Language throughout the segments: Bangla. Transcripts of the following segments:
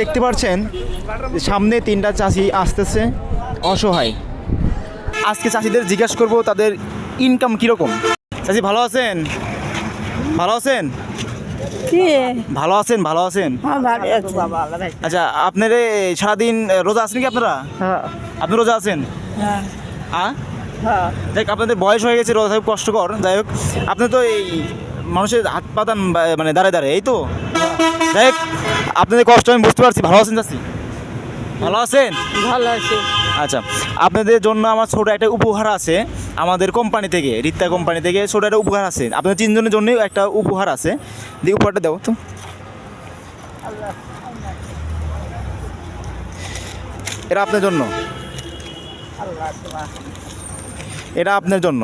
দেখতে পাচ্ছেন সামনে তিনটা চাষি আসতেছে অসহায়। আজকে চাষিদের জিজ্ঞাসা করব তাদের ইনকাম কীরকম? চাষি ভালো আছেন? ভালো আছেন? কি? ভালো আছেন ভালো আছেন? হ্যাঁ ভালো আছি। আচ্ছা আপনার সারাদিন রোজা আছেন কি আপনারা? হ্যাঁ। আপনি রোজা আছেন? হ্যাঁ। হ্যাঁ। যাই হোক, আপনাদের বয়স হয়ে গেছে রোজা খুব কষ্টকর। যাই হোক আপনি তো এই মানুষের হাত পাতান মানে দাঁড়ায় দাঁড়ায় এই তো? যাই হোক আপনাদের কষ্ট আমি বুঝতে পারছি ভালো আছেন চাষি ভালো আছেন? ভালো আছি। আচ্ছা আপনাদের জন্য আমার ছোটো একটা উপহার আছে আমাদের কোম্পানি থেকে রিত্তা কোম্পানি থেকে ছোটো একটা উপহার আছে। আপনাদের তিনজনের জন্য একটা উপহার আছে। দিয়ে উপহারটা দাও তো। এটা আপনার জন্য। এটা আপনার জন্য।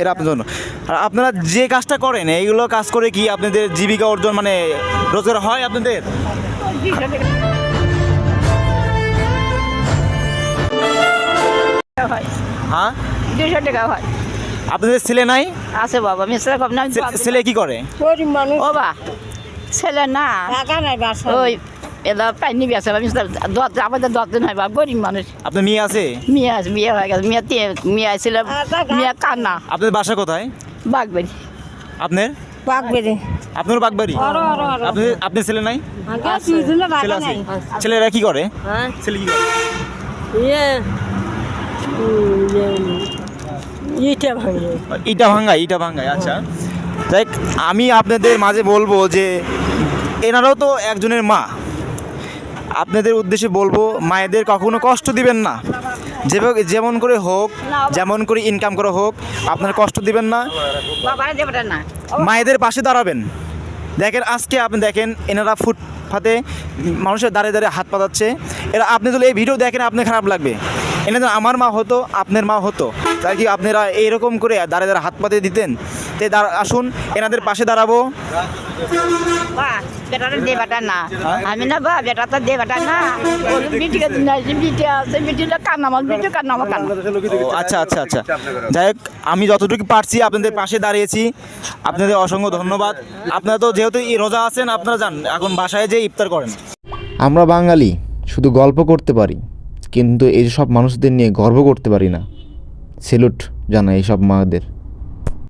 এটা আপনার জন্য। আর আপনারা যে কাজটা করেন এইগুলো কাজ করে কি আপনাদের জীবিকা অর্জন মানে রোজগার হয় আপনাদের? হ্যাঁ? দুশো টাকা হয় আপনাদের ছেলে নাই? আছে বাবা মিশ্রা কম না ছেলে কি করে? গরিব মানুষ। ছেলে না। টাকা নাই বাসা। ওই এলা পাইনি মিশ্রা দশ আমাদের দশ দিন হয় বা গরিব মানুষ। আপনার মেয়ে আছে? মেয়ে আছে বিয়ে হয়ে গেছে মেয়ে মেয়ে ছিল মেয়ে কান্না আপনাদের বাসা কোথায়? বাগবাড়ি। আপনার? বাগবাড়ি। আপনার বাগবাড়ি? আপনি আপনার ছেলে নাই? ছেলে আছে। ছেলেরা কি করে? হ্যাঁ। ছেলে কি করে? ইয়ে ইটা ভাঙে। ইটা ভাঙ্গাই ইটা ভাঙ্গাই আচ্ছা। দেখ আমি আপনাদের মাঝে বলব যে এনারাও তো একজনের মা। আপনাদের উদ্দেশ্যে বলব মায়েদের কখনো কষ্ট দিবেন না। যেভাবে যেমন করে হোক যেমন করে ইনকাম করে হোক আপনার কষ্ট দিবেন না। মায়েদের পাশে দাঁড়াবেন। দেখেন আজকে আপনি দেখেন এনারা ফুটপাতে মানুষের দাঁড়িয়ে দাঁড়িয়ে হাত পাতাচ্ছে। এরা আপনি যদি এই ভিডিও দেখেন আপনার খারাপ লাগবে। এনাদের আমার মা হতো আপনার মা হতো তাই কি আপনারা এইরকম করে দাঁড়িয়ে দাঁড়িয়ে হাত পাতে দিতেন? তে দাঁড়া- আসুন এনাদের পাশে দাঁড়াবো। না। আমি না বা বেটাটা দেবাটা না। ওর বিটিকে না বিটি আছে বিটিটা কান্না বিটি কান্না কান্না আচ্ছা আচ্ছা আচ্ছা। যাই হোক আমি যতটুকু পারছি আপনাদের পাশে দাঁড়িয়েছি। আপনাদের অসংখ্য ধন্যবাদ। আপনারা তো যেহেতু এই রোজা আছেন আপনারা যান এখন বাসায় যেয়ে ইফতার করেন। আমরা বাঙালি শুধু গল্প করতে পারি কিন্তু এই সব মানুষদের নিয়ে গর্ব করতে পারি না। সেলুট জানা এইসব মাদের।